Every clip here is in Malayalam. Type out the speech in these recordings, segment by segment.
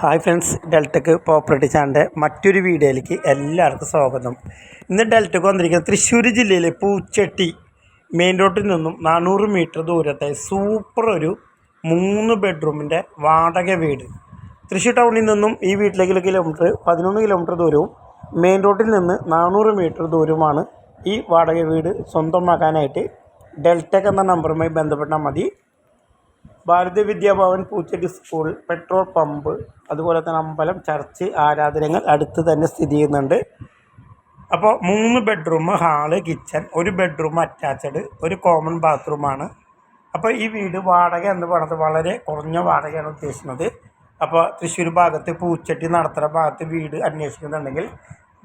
ഹായ് ഫ്രണ്ട്സ് ഡെൽറ്റക്ക് പ്രോപ്പർട്ടി ചാനലിന്റെ മറ്റൊരു വീഡിയോയിലേക്ക് എല്ലാവർക്കും സ്വാഗതം. ഇന്ന് ഡെൽറ്റക്ക് വന്നിരിക്കുന്നത് തൃശ്ശൂർ ജില്ലയിലെ പൂച്ചട്ടി മെയിൻ റോഡിൽ നിന്നും നാനൂറ് മീറ്റർ ദൂരത്തെ സൂപ്പർ ഒരു മൂന്ന് ബെഡ്റൂമിന്റെ വാടക വീട്. തൃശ്ശൂർ ടൗണിൽ നിന്നും ഈ വീട്ടിലേക്ക് കിലോമീറ്റർ പതിനൊന്ന് കിലോമീറ്റർ ദൂരവും മെയിൻ റോഡിൽ നിന്ന് നാനൂറ് മീറ്റർ ദൂരവുമാണ് ഈ വാടക വീട് സ്വന്തമാക്കാനായിട്ട് ഡെൽറ്റക്ക് എന്ന നമ്പറുമായി ബന്ധപ്പെട്ടാൽ മതി. ഭാരതീയ വിദ്യാഭവൻ പൂച്ചെടി സ്കൂൾ പെട്രോൾ പമ്പ് അതുപോലെ തന്നെ അമ്പലം ചർച്ച് ആരാധനകൾ അടുത്ത് തന്നെ സ്ഥിതി ചെയ്യുന്നുണ്ട്. അപ്പോൾ മൂന്ന് ബെഡ്റൂം ഹാൾ കിച്ചൺ ഒരു ബെഡ്റൂം അറ്റാച്ചഡ് ഒരു കോമൺ ബാത്റൂമാണ്. അപ്പോൾ ഈ വീട് വാടക എന്ന് പറയുന്നത് വളരെ കുറഞ്ഞ വാടകയാണ് ഉദ്ദേശിക്കുന്നത്. അപ്പോൾ തൃശ്ശൂർ ഭാഗത്ത് പൂച്ചട്ടി നടത്തുന്ന ഭാഗത്ത് വീട് അന്വേഷിക്കുന്നുണ്ടെങ്കിൽ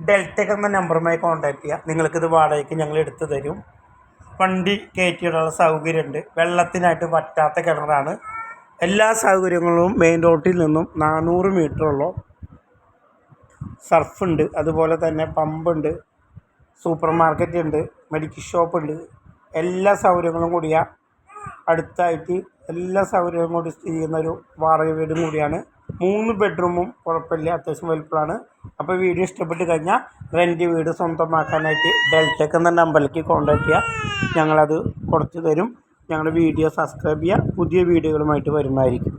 ഡെൽറ്റക്ക് എന്ന നമ്പറുമായി കോൺടാക്ട് ചെയ്യുക നിങ്ങൾക്കിത് വാടകയ്ക്ക് ഞങ്ങൾ എടുത്തു തരും. വണ്ടി കയറ്റിയിടാനുള്ള സൗകര്യമുണ്ട്. വെള്ളത്തിനായിട്ട് പറ്റാത്ത കിണറാണ്. എല്ലാ സൗകര്യങ്ങളും മെയിൻ റോട്ടിൽ നിന്നും നാനൂറ് മീറ്ററുള്ള സർഫുണ്ട് അതുപോലെ തന്നെ പമ്പുണ്ട് സൂപ്പർ മാർക്കറ്റ് ഉണ്ട്. മെഡിക്കൽ ഷോപ്പ് ഉണ്ട്. എല്ലാ സൗകര്യങ്ങളും കൂടിയ അടുത്തായിട്ട് എല്ലാ സൗകര്യവും കൂടി സ്ഥിതി ചെയ്യുന്ന ഒരു വാടക വീടും കൂടിയാണ്. മൂന്ന് ബെഡ്റൂമും കുഴപ്പമില്ല. അത്യാവശ്യം വലുപ്പമാണ് അപ്പോൾ വീഡിയോ ഇഷ്ടപ്പെട്ട് കഴിഞ്ഞാൽ റെന്റ് വീട് സ്വന്തമാക്കാനായിട്ട് ഡെൽറ്റക്ക് എന്ന നമ്പറിലേക്ക് കോൺടാക്റ്റ് ചെയ്യുക ഞങ്ങളത് കുറച്ച് തരും. ഞങ്ങളുടെ വീഡിയോ സബ്സ്ക്രൈബ് ചെയ്യുക പുതിയ വീഡിയോകളുമായിട്ട് വരുന്നതായിരിക്കും.